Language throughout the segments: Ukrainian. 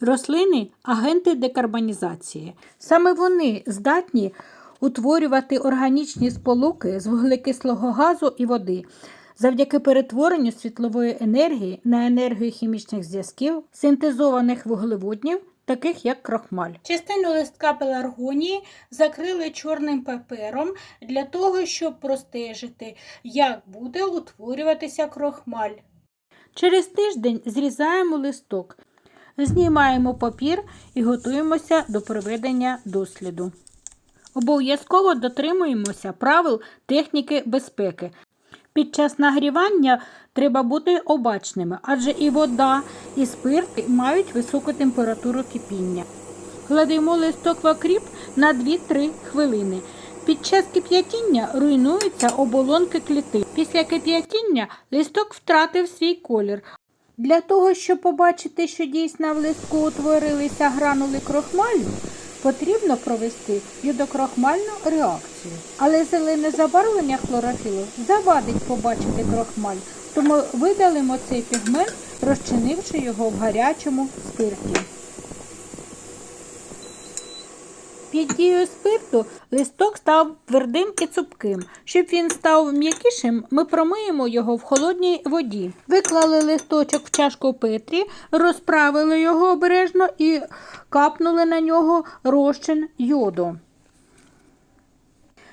Рослини агенти декарбонізації. Саме вони здатні утворювати органічні сполуки з вуглекислого газу і води. Завдяки перетворенню світлової енергії на енергію хімічних зв'язків, синтезованих вуглеводнів, таких як крохмаль. Частину листка пеларгонії закрили чорним папером для того, щоб простежити, як буде утворюватися крохмаль. Через тиждень зрізаємо листок, знімаємо папір і готуємося до проведення досліду. Обов'язково дотримуємося правил техніки безпеки. Під час нагрівання треба бути обачними, адже і вода, і спирт мають високу температуру кипіння. Кладемо листок в окріп на 2-3 хвилини. Під час кип'ятіння руйнуються оболонки клітин. Після кип'ятіння листок втратив свій колір. Для того, щоб побачити, що дійсно в листку утворилися гранули крохмалю, потрібно провести йодокрохмальну реакцію. Але зелене забарвлення хлорофілу завадить побачити крохмаль, тому видалимо цей пігмент, розчинивши його в гарячому спирті. Під дією спирту листок став твердим і цупким. Щоб він став м'якішим, ми промиємо його в холодній воді. Виклали листочок в чашку Петрі, розправили його обережно і капнули на нього розчин йоду.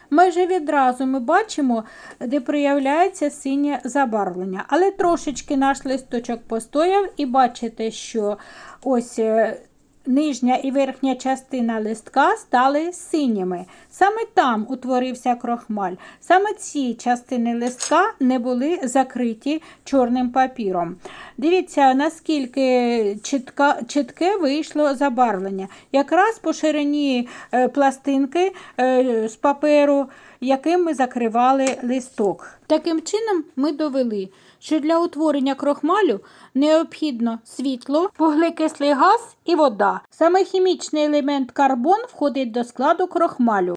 Майже відразу ми бачимо, де проявляється синє забарвлення. Але трошечки наш листочок постояв, і бачите, що ось е, нижня і верхня частина листка стали синіми. Саме там утворився крохмаль. Саме ці частини листка не були закриті чорним папіром. Дивіться, наскільки чітка, чітке вийшло забарвлення. Якраз по ширині е, пластинки е, з паперу, яким ми закривали листок. Таким чином ми довели, що для утворення крохмалю необхідно світло, вуглекислий газ і вода. Саме хімічний елемент карбон входить до складу крохмалю.